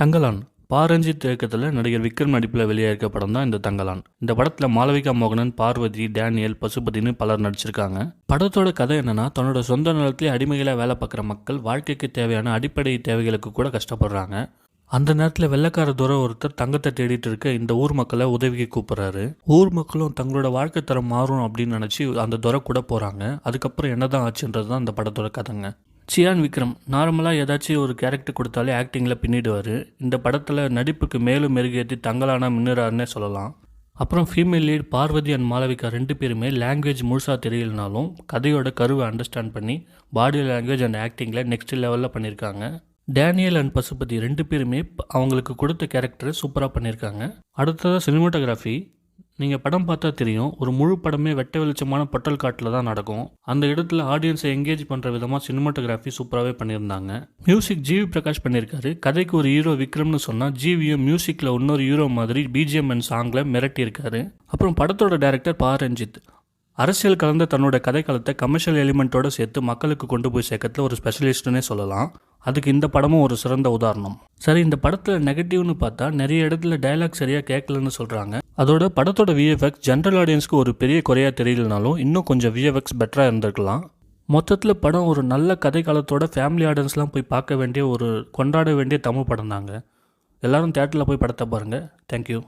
தங்கலான் பாரஞ்சித் இயக்கத்தில் நடிகர் விக்ரம் நடிப்பில் வெளியாயிருக்க படம் தான் இந்த தங்கலான். இந்த படத்தில் மாளவிகா மோகனன் பார்வதி டேனியல் பசுபதினு பலர் நடிச்சிருக்காங்க. படத்தோட கதை என்னன்னா தன்னோட சொந்த நிலத்திலே அடிமைகளாக வேலை பார்க்குற மக்கள் வாழ்க்கைக்கு தேவையான அடிப்படை தேவைகளுக்கு கூட கஷ்டப்படுறாங்க. அந்த நேரத்தில் வெள்ளைக்கார துறை ஒருத்தர் தங்கத்தை தேடிட்டு இருக்க இந்த ஊர் மக்களை உதவிக்கு கூப்பிட்றாரு. ஊர் மக்களும் தங்களோட வாழ்க்கை தரம் மாறும் அப்படின்னு நினச்சி அந்த துறை கூட போகிறாங்க அதுக்கப்புறம் என்னதான் ஆச்சுன்றது தான் இந்த படத்தோட கதைங்க. சியான் விக்ரம் நார்மலாக ஏதாச்சும் ஒரு கேரக்டர் கொடுத்தாலே ஆக்டிங்கில் பின்னிடுவார். இந்த படத்தில் நடிப்புக்கு மேலும் மெருகேற்றி தங்களான மின்னுறாருன்னே சொல்லலாம். அப்புறம் female lead Parvathy and Malavika ரெண்டு பேருமே லாங்குவேஜ் முழுசாக தெரியலனாலும் கதையோட கருவை அண்டர்ஸ்டாண்ட் பண்ணி பாடி லாங்குவேஜ் அண்ட் ஆக்டிங்கில் நெக்ஸ்ட் லெவலில் பண்ணியிருக்காங்க டேனியல் அண்ட் பசுபதி ரெண்டு பேருமே அவங்களுக்கு கொடுத்த கேரக்டரை சூப்பராக பண்ணியிருக்காங்க அடுத்ததாக சினிமாட்டோகிராஃபி நீங்கள் படம் பார்த்தா தெரியும் ஒரு முழு படமே வெட்ட வெளிச்சமான பட்டல் காட்டில் தான் நடக்கும். அந்த இடத்துல ஆடியன்ஸை எங்கேஜ் பண்ணுற விதமாக சினிமாட்டோகிராஃபி சூப்பராகவே பண்ணியிருந்தாங்க. மியூசிக் ஜிவி பிரகாஷ் பண்ணியிருக்காரு. கதைக்கு ஒரு ஹீரோ விக்ரம்னு சொன்னால் ஜிவியும் மியூசிக்கில் இன்னொரு ஹீரோ மாதிரி பிஜிஎம் அண்ட் சாங்கில் மிரட்டியிருக்காரு. அப்புறம் படத்தோட டேரக்டர் பா. ரஞ்சித். அரசியல் கலந்த தன்னோட கதைக்களத்தை கமர்ஷியல் எலிமெண்ட்டோடு சேர்த்து மக்களுக்கு கொண்டு போய் சேர்க்கறதுல ஒரு ஸ்பெஷலிஸ்ட்னே சொல்லலாம். அதுக்கு இந்த படமும் ஒரு சிறந்த உதாரணம். சரி இந்த படத்தில் நெகட்டிவ்னு பார்த்தா நிறைய இடத்துல டைலாக் சரியாக கேட்கலன்னு சொல்கிறாங்க அதோட படத்தோட விஎஃப்எக்ஸ் ஜென்ரல் ஆடியன்ஸ்க்கு ஒரு பெரிய குறையாக தெரியலனாலும் இன்னும் கொஞ்சம் விஎஃப்எக்ஸ் பெட்டராக இருந்திருக்கலாம். மொத்தத்தில் படம் ஒரு நல்ல கதை காலத்தோட ஃபேமிலி ஆடியன்ஸ்லாம் போய் பார்க்க வேண்டிய ஒரு கொண்டாட வேண்டிய தமிழ் படம் தாங்க எல்லாரும் தேட்டரில் போய் படத்தை பாருங்கள் தேங்க்யூ